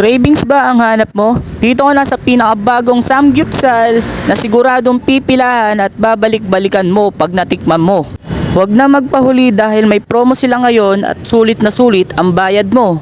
Cravings ba ang hanap mo? Dito ka na sa pinakabagong samgyupsal na siguradong pipilahan at babalik-balikan mo pag natikman mo. Huwag na magpahuli dahil may promo sila ngayon at sulit na sulit ang bayad mo.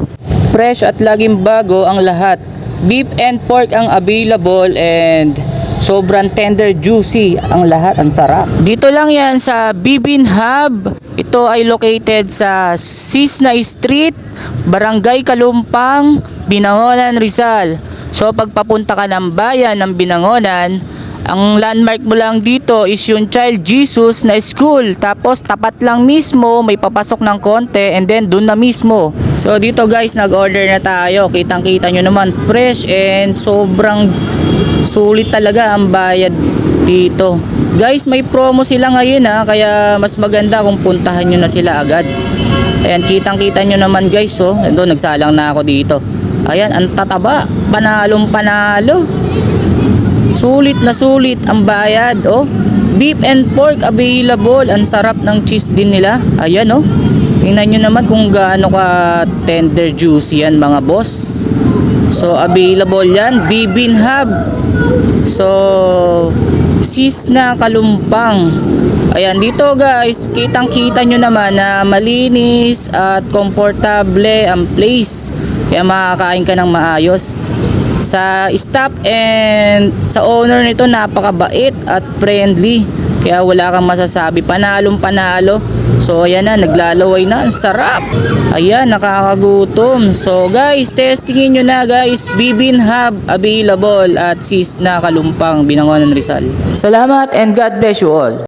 Fresh at laging bago ang lahat. Beef and pork ang available and sobrang tender juicy ang lahat. Ang sarap. Dito lang yan sa Bibin Hub. Ito ay located sa Sisna Street, Barangay Kalumpang, Binangonan, Rizal. So pagpapunta ka ng bayan ng Binangonan, ang landmark mo lang dito is yung Child Jesus na school. Tapos tapat lang mismo, may papasok ng konti and then dun na mismo. So dito guys, nag-order na tayo. Kitang kita nyo naman, fresh and sobrang sulit talaga ang bayad dito. Guys, may promo sila ngayon ha, kaya mas maganda kung puntahan nyo na sila agad. Ayan, kitang kita nyo naman guys, oh. Ito, nagsalang na ako dito. Ayan, ang tataba. Panalong panalo. Sulit na sulit ang bayad, oh. Beef and pork available. Ang sarap ng cheese din nila. Ayan, oh. Tingnan nyo naman kung gaano ka tender juicy yan, mga boss. So, available yan. Bibin Hub. So, sis na kalumpang. Ayan, dito guys, kitang-kita nyo naman na malinis at komportable ang place. Kaya makakain ka ng maayos. Sa staff and sa owner nito napakabait at friendly. Kaya wala kang masasabi. Panalong panalo. So ayan na, naglalaway na. Ang sarap. Ayan, nakakagutom. So guys, testingin nyo na guys. Bibin Hub available at sis na kalumpang Binangonan Rizal. Salamat and God bless you all.